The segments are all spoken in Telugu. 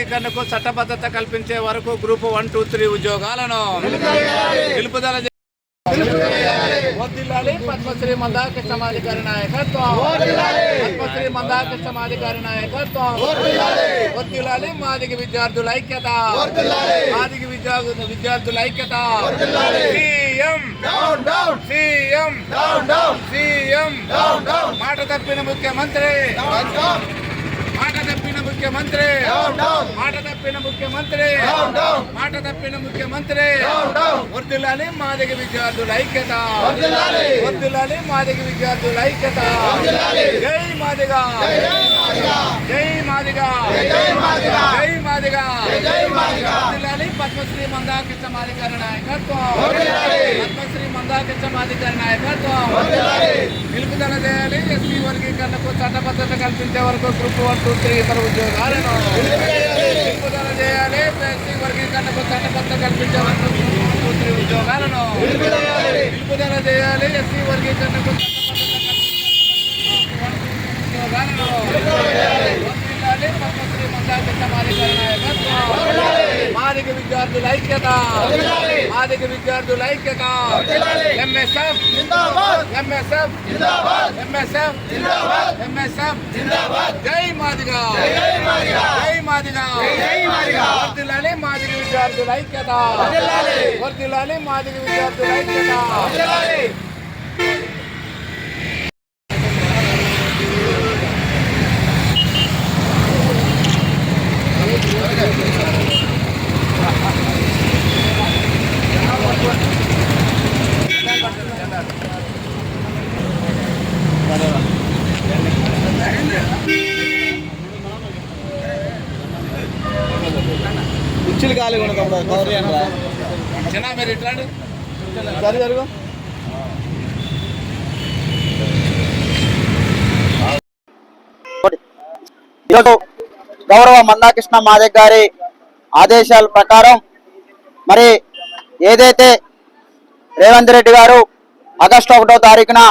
ఎస్సీ వర్గీకరణకు చట్టబద్ధత కల్పించే వరకు గ్రూప్ వన్ టూ త్రీ ఉద్యోగాలను నిలుపుదల చే- పద్మశ్రీ మందాకృష్ణమాధికారి నాయకత్వం. పద్మశ్రీ మందాకృష్ణమాధికారి నాయకత్వం. వర్ధిల్లాలి మాదిగ విద్యార్థుల ఐక్యత. మాదిగ విద్యార్థుల విద్యార్థుల ఐక్యత. సీఎం. సీఎం. సీఎం. మాట తప్పిన ముఖ్యమంత్రి. మాట తప్పిన ముఖ్యమంత్రి. మాట తప్పిన ముఖ్యమంత్రి. మాట తప్పిన ముఖ్యమంత్రి. వర్దిల్లాలి మాదిగ విద్యార్థుల ఐక్యత. వర్దిల్లాలి మాదిగ విద్యార్థుల ఐక్యత. జై మాదిగ. జై మాదిగ. జై మాదిగ. వర్దిల్లాలి పద్మశ్రీ మందాకృష్ణ మాదిగారి నాయకత్వం. పద్మశ్రీ మందాకృష్ణ మాదిగారి నాయకత్వం. నిలుపుదల చేయాలి. ఎస్సీ వర్గీకరణకు చట్టబద్ధత కల్పించే వరకు గ్రూప్ వన్ టూ త్రీ ఇతర నిలుపుదల చేయాలి. ఎస్సీ వర్గీకరణకు చట్టబద్ధత కల్పించే వరకు ఉద్యోగాలను నిలుపుదల చేయాలి ఎస్సీ వర్గీకరణకు చట్టబద్ధత ఉద్యోగాలను వర్ధిల్లాలి పద్మశ్రీ మందాకృష్ణ మాదిగారి నాయకత్వం మాదిగ విద్యార్థుల ఐక్యత మాదిగ విద్యార్థుల ఐక్యత ఎంఎస్ఎఫ్ ఎంఎస్ఎఫ్ ఎంఎస్ఎఫ్ ఎంఎస్ఎఫ్ జై మాదిగ జై మాదిగ వర్ధిల్లాలి మాదిగ విద్యార్థుల ఐక్యత వర్ధిల్లాలి మాదిగ విద్యార్థుల ఐక్యత కుర్చీలు ఖాళీ కవర్ చేయండి. చిన్న మీరు ఇట్లాంటి? సరే జరుగు. ఈరోజు గౌరవ మందాకృష్ణ మాదిక్ గారి ఆదేశాల ప్రకారం మరి ఏదైతే రేవంత్ రెడ్డి గారు ఆగస్టు ఒకటో తారీఖున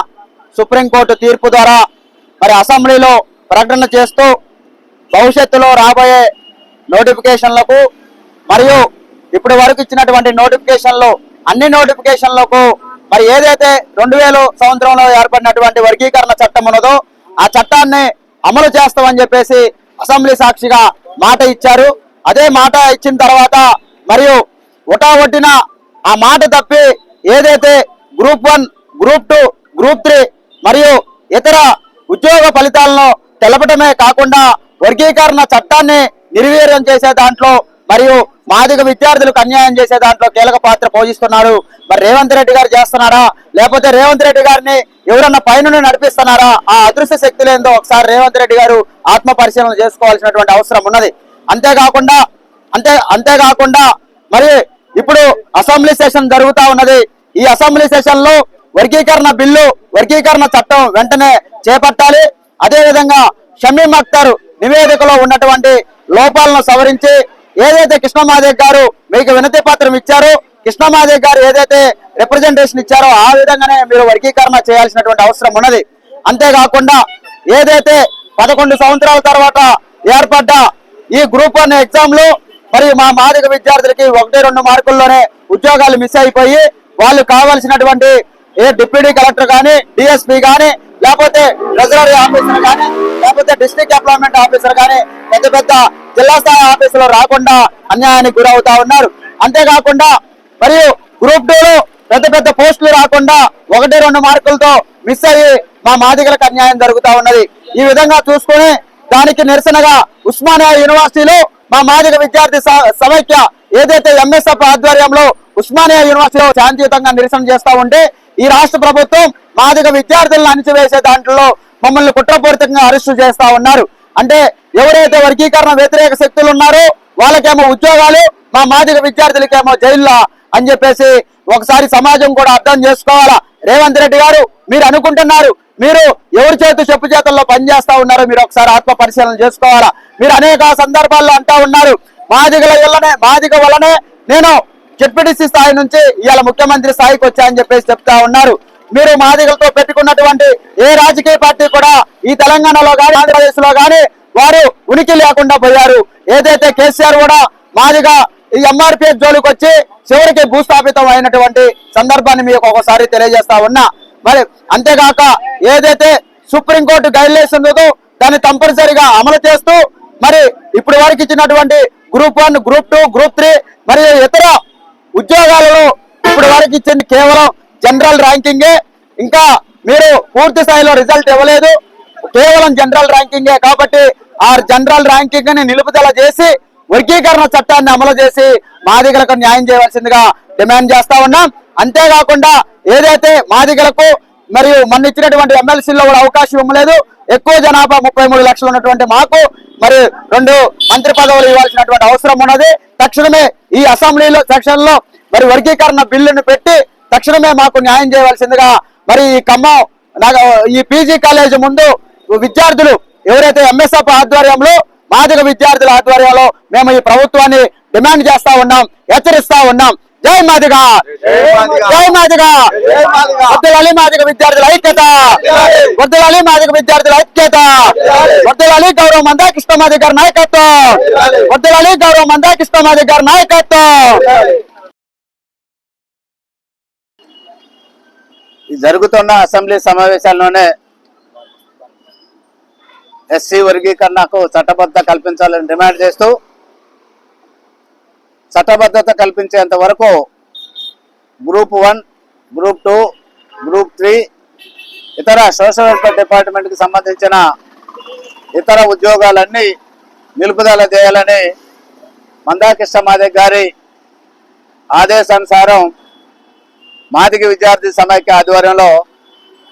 సుప్రీంకోర్టు తీర్పు ద్వారా మరి అసెంబ్లీలో ప్రకటన చేస్తూ భవిష్యత్తులో రాబోయే నోటిఫికేషన్లకు మరియు ఇప్పటి వరకు ఇచ్చినటువంటి నోటిఫికేషన్లు అన్ని నోటిఫికేషన్లకు మరి ఏదైతే రెండు సంవత్సరంలో ఏర్పడినటువంటి వర్గీకరణ చట్టం ఉన్నదో ఆ చట్టాన్ని అమలు చేస్తామని చెప్పేసి అసెంబ్లీ సాక్షిగా మాట ఇచ్చారు. అదే మాట ఇచ్చిన తర్వాత మరియు ఒటావొట్టిన ఆ మాట తప్పి ఏదైతే group one group two group three మరియు ఇతర ఉద్యోగ ఫలితాలను తెలపడమే కాకుండా వర్గీకరణ చట్టాన్ని నిర్వీర్యం చేసే దాంట్లో మరియు మాదిగ విద్యార్థులకు అన్యాయం చేసే దాంట్లో కీలక పాత్ర పోషిస్తున్నారు మరి రేవంత్ రెడ్డి గారు చేస్తున్నారా లేకపోతే రేవంత్ రెడ్డి గారిని ఎవరన్నా పైన నడిపిస్తున్నారా? ఆ అదృశ్య శక్తులేందో ఒకసారి రేవంత్ రెడ్డి గారు ఆత్మ పరిశీలన చేసుకోవాల్సినటువంటి అవసరం ఉన్నది. అంతేకాకుండా అంతే అంతేకాకుండా మరి ఇప్పుడు అసెంబ్లీ సెషన్ జరుగుతా ఉన్నది. ఈ అసెంబ్లీ సెషన్లో వర్గీకరణ బిల్లు వర్గీకరణ చట్టం వెంటనే చేపట్టాలి. అదేవిధంగా షమీం అఖ్తర్ నివేదికలో ఉన్నటువంటి లోపాలను సవరించి ఏదైతే కృష్ణమాదేవ్ గారు మీకు వినతి పత్రం ఇచ్చారో కృష్ణమాదేవ్ గారు ఏదైతే రిప్రజెంటేషన్ ఇచ్చారో ఆ విధంగానే మీరు వర్గీకరణ చేయాల్సినటువంటి అవసరం ఉన్నది. అంతేకాకుండా ఏదైతే పదకొండు సంవత్సరాల తర్వాత ఏర్పడ్డ ఈ గ్రూప్ వన్ ఎగ్జామ్లో మరి మా మాదిక విద్యార్థులకి ఒకటి రెండు మార్కుల్లోనే ఉద్యోగాలు మిస్ అయిపోయి వాళ్ళు కావాల్సినటువంటి ఏ డిప్యూటీ కలెక్టర్ కానీ డిఎస్పీ కానీ లేకపోతే ట్రెజరీ ఆఫీసర్ కానీ లేకపోతే డిస్ట్రిక్ట్ ఎంప్లాయ్మెంట్ ఆఫీసర్ కానీ పెద్ద పెద్ద జిల్లా స్థాయి ఆఫీసులు రాకుండా అన్యాయానికి గురవుతా ఉన్నారు. అంతేకాకుండా మరియు గ్రూప్ టూలు పెద్ద పెద్ద పోస్టులు రాకుండా ఒకటి రెండు మార్కులతో మిస్ అయ్యి మా మాదిగలకు అన్యాయం జరుగుతూ ఉన్నది. ఈ విధంగా చూసుకుని దానికి నిరసనగా ఉస్మానియా యూనివర్సిటీలో మా మాదిగ విద్యార్థి స- సమైక్య ఏదైతే ఎంఎస్ఎఫ్ ఆధ్వర్యంలో ఉస్మానియా యూనివర్సిటీలో శాంతియుతంగా నిరసన చేస్తా ఉంటే ఈ రాష్ట్ర ప్రభుత్వం మాదిగ విద్యార్థులను అణిచివేసే దాంట్లో మమ్మల్ని కుట్రపూరితంగా అరెస్టు చేస్తా ఉన్నారు. అంటే ఎవరైతే వర్గీకరణ వ్యతిరేక శక్తులు ఉన్నారో వాళ్ళకేమో ఉద్యోగాలు మా మాదిగ విద్యార్థులకేమో జైల్లో అని చెప్పేసి ఒకసారి సమాజం కూడా అర్థం చేసుకోవాలా? రేవంత్ రెడ్డి గారు మీరు అనుకుంటున్నారు. మీరు ఎవరి చేతు చెప్పు చేతుల్లో పనిచేస్తా ఉన్నారో మీరు ఒకసారి ఆత్మ పరిశీలన చేసుకోవాలా? మీరు అనేక సందర్భాల్లో అంటా ఉన్నారు. మాదిగల వల్లనే మాదిగ వల్లనే నేను జెడ్పీటీసీ స్థాయి నుంచి ఇవాళ ముఖ్యమంత్రి స్థాయికి వచ్చాయని చెప్పేసి చెప్తా ఉన్నారు. మీరు మాదిగలతో పెట్టుకున్నటువంటి ఏ రాజకీయ పార్టీ కూడా ఈ తెలంగాణలో కానీ ఆంధ్రప్రదేశ్లో కానీ వారు ఉనికి లేకుండా పోయారు. ఏదైతే కేసీఆర్ కూడా మాదిగా ఈ ఎంఆర్పీఎస్ జోలికి వచ్చి చివరికి భూస్థాపితం అయినటువంటి సందర్భాన్ని మీకు ఒకసారి తెలియజేస్తా ఉన్నా. మరి అంతేగాక ఏదైతే సుప్రీంకోర్టు గైడ్లైన్స్ ఉందో దాన్ని తప్పనిసరిగా అమలు చేస్తూ మరి ఇప్పుడు వరకు ఇచ్చినటువంటి group one group two group three మరియు ఇతర ఉద్యోగాలలో ఇప్పటి వరకు ఇచ్చింది కేవలం జనరల్ ర్యాంకింగే ఇంకా మీరు పూర్తి స్థాయిలో రిజల్ట్ ఇవ్వలేదు. కేవలం జనరల్ ర్యాంకింగే కాబట్టి ఆ జనరల్ ర్యాంకింగ్ని నిలుపుదల చేసి వర్గీకరణ చట్టాన్ని అమలు చేసి మాదిగలకు న్యాయం చేయవలసిందిగా డిమాండ్ చేస్తా ఉన్నాం. అంతేకాకుండా ఏదైతే మాదిగలకు మరియు మన ఇచ్చినటువంటి ఎమ్మెల్సీలో కూడా అవకాశం ఇవ్వలేదు. ఎక్కువ జనాభా ముప్పై మూడు లక్షలు ఉన్నటువంటి మాకు మరి రెండు మంత్రి పదవులు ఇవ్వాల్సినటువంటి అవసరం ఉన్నది. తక్షణమే ఈ అసెంబ్లీలో సెక్షన్లో మరి వర్గీకరణ బిల్లును పెట్టి తక్షణమే మాకు న్యాయం చేయవలసిందిగా మరి ఈ ఖమ్మం ఈ పీజీ కాలేజ్ ముందు విద్యార్థులు ఎవరైతే ఎంఎస్ఎఫ్ ఆధ్వర్యంలో మాదిక విద్యార్థుల ఆధ్వర్యంలో మేము ఈ ప్రభుత్వాన్ని డిమాండ్ చేస్తా ఉన్నాం హెచ్చరిస్తా ఉన్నాం. జై మాదిగ! జై మాదిగ! వద్దలాలి మాదిగ విద్యార్థుల ఐక్యత! వద్దలాలి మాదిగ విద్యార్థుల ఐక్యత! వద్దలాలి గౌరవ మందాకృష్ణ మాది గారి నాయకత్వం! వద్దలాలి గౌరవ మందాకృష్ణ మాది గారి నాయకత్వం! ఈ జరుగుతున్న అసెంబ్లీ సమావేశాల్లోనే ఎస్సీ వర్గీకరణకు చట్టబద్ధ కల్పించాలని డిమాండ్ చేస్తూ చట్టబద్ధత కల్పించేంత వరకు group one group two group three ఇతర సోషల్ వెల్ఫేర్ డిపార్ట్మెంట్కి సంబంధించిన ఇతర ఉద్యోగాలన్నీ నిలుపుదల చేయాలని మందాకృష్ణ మాదే గారి ఆదేశానుసారం మాదిగ విద్యార్థి సమైక్య ఆధ్వర్యంలో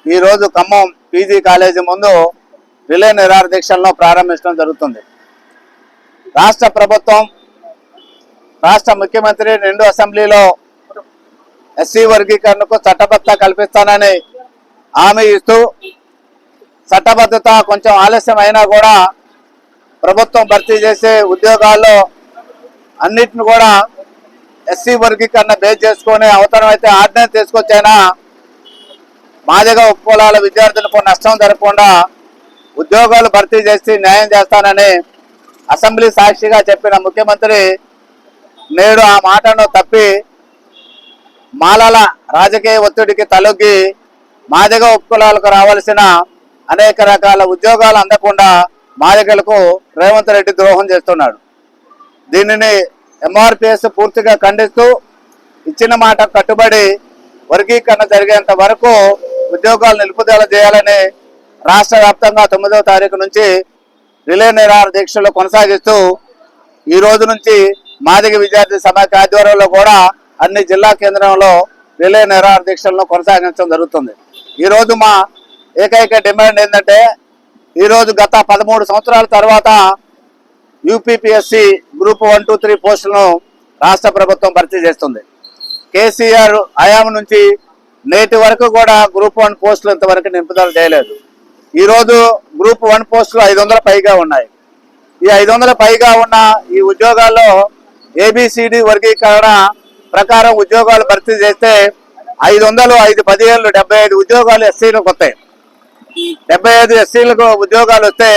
ఈరోజు ఖమ్మం పీజీ కాలేజీ ముందు రిలే నిరాహార దీక్షలను ప్రారంభించడం జరుగుతుంది. రాష్ట్ర ప్రభుత్వం రాష్ట్ర ముఖ్యమంత్రి రెండు అసెంబ్లీలో ఎస్సీ వర్గీకరణకు చట్టబద్ధత కల్పిస్తానని హామీ ఇస్తూ చట్టబద్ధత కొంచెం ఆలస్యం అయినా కూడా ప్రభుత్వం భర్తీ చేసే ఉద్యోగాల్లో అన్నిటిని కూడా ఎస్సీ వర్గీకరణ బేస్ చేసుకొని అవసరమైతే ఆర్డినెన్స్ తీసుకొచ్చైనా మాదిగా ఉపకులాల విద్యార్థులకు నష్టం జరగకుండా ఉద్యోగాలు భర్తీ చేసి న్యాయం చేస్తానని అసెంబ్లీ సాక్షిగా చెప్పిన ముఖ్యమంత్రి నేడు ఆ మాటను తప్పి మాలల రాజకీయ ఒత్తిడికి తలొగ్గి మాదిగ ఉపకులాలకు రావాల్సిన అనేక రకాల ఉద్యోగాలు అందకుండా మాదిగలకు రేవంత్ రెడ్డి ద్రోహం చేస్తున్నాడు. దీనిని ఎంఆర్పిఎస్ పూర్తిగా ఖండిస్తూ ఇచ్చిన మాట కట్టుబడి వర్గీకరణ జరిగేంత వరకు ఉద్యోగాలు నిలుపుదల చేయాలని రాష్ట్ర వ్యాప్తంగా తొమ్మిదవ తారీఖు నుంచి రిలే నిరాహార దీక్షలు కొనసాగిస్తూ ఈ రోజు నుంచి మాదిగ విద్యార్థి సమాఖ్య ఆధ్వర్యంలో కూడా అన్ని జిల్లా కేంద్రంలో రిలే నిరాహార దీక్షలను కొనసాగించడం జరుగుతుంది. ఈ రోజు మా ఏకైక డిమాండ్ ఏంటంటే ఈరోజు గత పదమూడు సంవత్సరాల తర్వాత UPPSC group one two three పోస్టులను రాష్ట్ర ప్రభుత్వం భర్తీ చేస్తుంది. కేసీఆర్ హయాం నుంచి నేటి వరకు కూడా గ్రూప్ వన్ పోస్టులు ఇంతవరకు నింపుదల చేయలేదు. ఈరోజు గ్రూప్ వన్ పోస్టులు ఐదు పైగా ఉన్నాయి. ఈ ఐదు వందల పైగా ఉన్న ఈ ఉద్యోగాల్లో ఏబిసిడి వర్గీకరణ ప్రకారం ఉద్యోగాలు భర్తీ చేస్తే ఐదు వందలు ఐదు పదిహేను డెబ్బై ఐదు ఉద్యోగాలు ఎస్సీలకు వస్తాయి. డెబ్బై ఐదు ఎస్సీలకు ఉద్యోగాలు వస్తే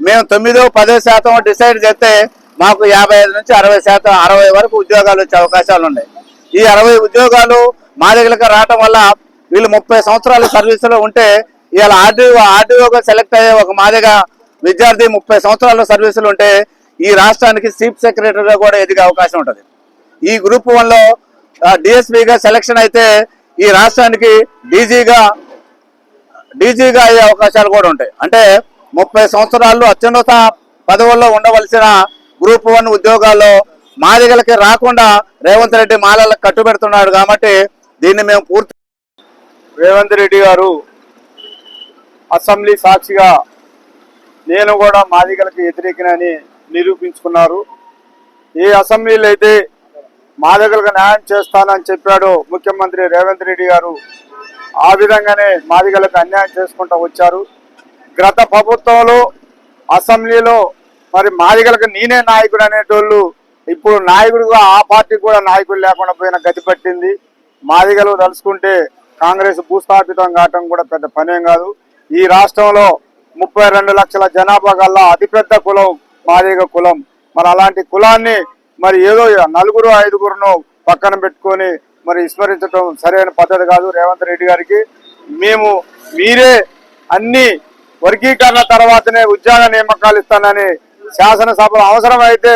మేము తొమ్మిదో పదో శాతం డిసైడ్ చేస్తే మాకు యాభై ఐదు నుంచి అరవై శాతం అరవై వరకు ఉద్యోగాలు వచ్చే అవకాశాలు ఉన్నాయి. ఈ అరవై ఉద్యోగాలు మా దగ్గరకు రావటం వల్ల వీళ్ళు ముప్పై సంవత్సరాల సర్వీసులో ఉంటే ఇవాళ ఆర్డీఓ ఆర్డీఓగా సెలెక్ట్ అయ్యే ఒక మాదిగా విద్యార్థి ముప్పై సంవత్సరాలు సర్వీసులు ఉంటే ఈ రాష్ట్రానికి చీఫ్ సెక్రటరీగా కూడా ఎదిగే అవకాశం ఉంటుంది. ఈ గ్రూప్ వన్లో డిఎస్పీగా సెలక్షన్ అయితే ఈ రాష్ట్రానికి డీజీగా డీజీగా అయ్యే అవకాశాలు కూడా ఉంటాయి. అంటే ముప్పై సంవత్సరాల్లో అత్యున్నత పదవుల్లో ఉండవలసిన గ్రూప్ వన్ ఉద్యోగాల్లో మాదిగలకి రాకుండా రేవంత్ రెడ్డి మాలలకు కట్టుబెడుతున్నాడు కాబట్టి దీన్ని మేము పూర్తి రేవంత్ రెడ్డి గారు అసెంబ్లీ సాక్షిగా నేను కూడా మాదిగలకు వ్యతిరేకినని నిరూపించుకున్నారు. ఏ అసెంబ్లీలో అయితే మాదిగలకు న్యాయం చేస్తానని చెప్పాడో ముఖ్యమంత్రి రేవంత్ రెడ్డి గారు. ఆ విధంగానే మాదిగలకు అన్యాయం చేసుకుంటూ వచ్చారు. గత ప్రభుత్వంలో అసెంబ్లీలో మరి మాదిగలకు నేనే నాయకుడు అనేటోళ్ళు ఇప్పుడు నాయకుడుగా ఆ పార్టీ కూడా నాయకుడు లేకుండా పోయిన గతి పట్టింది. మాదిగలు తలుచుకుంటే కాంగ్రెస్ భూస్థాపితం కావటం కూడా పెద్ద పనేం కాదు. ఈ రాష్ట్రంలో ముప్పై రెండు లక్షల జనాభా గల్లా అతిపెద్ద కులం మాదిగ కులం. మరి అలాంటి కులాన్ని మరి ఏదో నలుగురు ఐదుగురును పక్కన పెట్టుకొని మరి విస్మరించడం సరైన పద్ధతి కాదు. రేవంత్ రెడ్డి గారికి మేము మీరే అన్ని వర్గీకరణ తర్వాతనే ఉద్యోగ నియామకాలు ఇస్తానని శాసనసభలో అవసరమైతే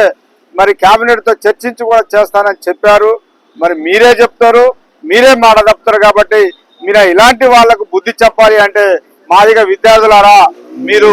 మరి క్యాబినెట్తో చర్చించి కూడా చేస్తానని చెప్పారు. మరి మీరే చెప్తారు మీరే మాట తప్పుతారు కాబట్టి మీరు ఇలాంటి వాళ్ళకు బుద్ధి చెప్పాలి అంటే మాదిగా విద్యార్థులారా మీరు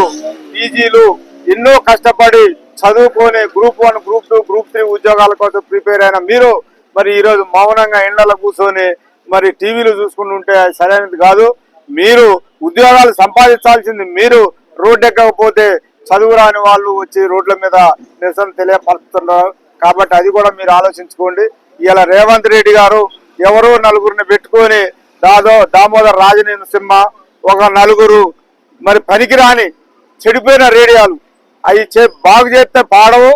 పీజీలు ఎన్నో కష్టపడి చదువుకొని group one group two group three ఉద్యోగాల కోసం ప్రిపేర్ అయిన మీరు మరి ఈరోజు మౌనంగా ఎండలో కూర్చొని మరి టీవీలు చూసుకుంటుంటే అది సరైనది కాదు. మీరు ఉద్యోగాలు సంపాదించాల్సింది మీరు. రోడ్డు ఎక్కకపోతే చదువు రాని వాళ్ళు వచ్చి రోడ్ల మీద నిరసన తెలియపరుస్తున్నారు. కాబట్టి అది కూడా మీరు ఆలోచించుకోండి. ఇలా రేవంత్ రెడ్డి గారు ఎవరో నలుగురిని పెట్టుకొని దాదో దామోదర్ రాజనేని సింహ ఒక నలుగురు మరి పనికిరాని చెడిపోయిన రేడియోలు. అవి చే బాగు చేస్తే పాడవు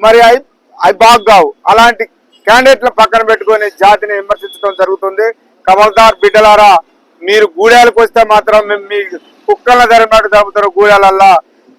మరి అవి అవి బాగు కావు అలాంటి క్యాండిడేట్ల పక్కన పెట్టుకొని జాతిని విమర్శించడం జరుగుతుంది. కమల్దార్ బిడ్డలారా మీరు గూడాలకు వస్తే మాత్రం మేము మీ కుక్కల ధరినట్టు జరుగుతారు గూడాలల్లా.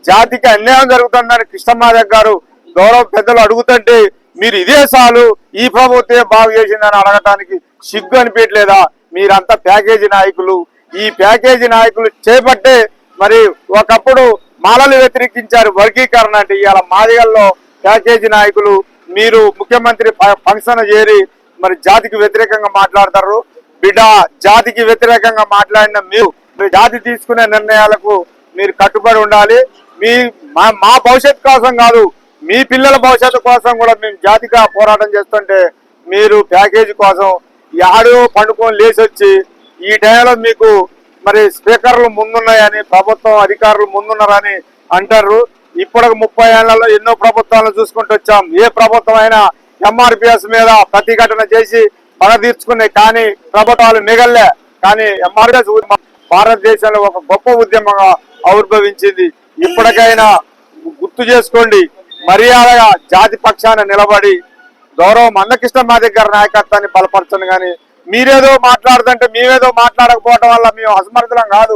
జాతికి అన్యాయం జరుగుతుందని కృష్ణమాధవ్ గారు గౌరవ పెద్దలు అడుగుతుంటే మీరు ఇదే సాలు ఈ ప్రభుత్వం బాగు చేసిందని అడగటానికి సిగ్గు అనిపించలేదా మీరంతా ప్యాకేజీ నాయకులు. ఈ ప్యాకేజీ నాయకులు చేపట్టే మరి ఒకప్పుడు మాలలు వ్యతిరేకించారు. వర్గీకరణ అంటే ఇవాళ మాదిగల్లో ప్యాకేజీ నాయకులు మీరు ముఖ్యమంత్రి ఫంక్షన్ చేరి మరి జాతికి వ్యతిరేకంగా మాట్లాడతారు. బిడ్డ జాతికి వ్యతిరేకంగా మాట్లాడిన మీరు మీ జాతి తీసుకునే నిర్ణయాలకు మీరు కట్టుబడి ఉండాలి. మీ మా మా భవిష్యత్తు కోసం కాదు మీ పిల్లల భవిష్యత్తు కోసం కూడా మేము జాతిగా పోరాటం చేస్తుంటే మీరు ప్యాకేజీ కోసం యాడో పండుకొని లేచి వచ్చి ఈ టైంలో మీకు మరి స్పీకర్లు ముందున్నాయని ప్రభుత్వం అధికారులు ముందున్నారని అంటారు. ఇప్పటికి ముప్పై ఏళ్ళలో ఎన్నో ప్రభుత్వాలను చూసుకుంటూ వచ్చాం. ఏ ప్రభుత్వం అయినా ఎంఆర్పిఎస్ మీద ప్రతిఘటన చేసి పగ తీర్చుకున్నాయి కానీ ప్రభుత్వాలు మిగల్లే. కానీ ఎంఆర్పిఎస్ భారతదేశంలో ఒక గొప్ప ఉద్యమంగా ఆవిర్భవించింది. ఇప్పటికైనా గుర్తు చేసుకోండి మర్యాదగా జాతి పక్షాన నిలబడి గౌరవం అన్నకృష్ణ మా దగ్గర నాయకత్వాన్ని బలపరచను కానీ మీరేదో మాట్లాడుతుంటే మేమేదో మాట్లాడకపోవటం వల్ల మేము అసమర్థులం కాదు.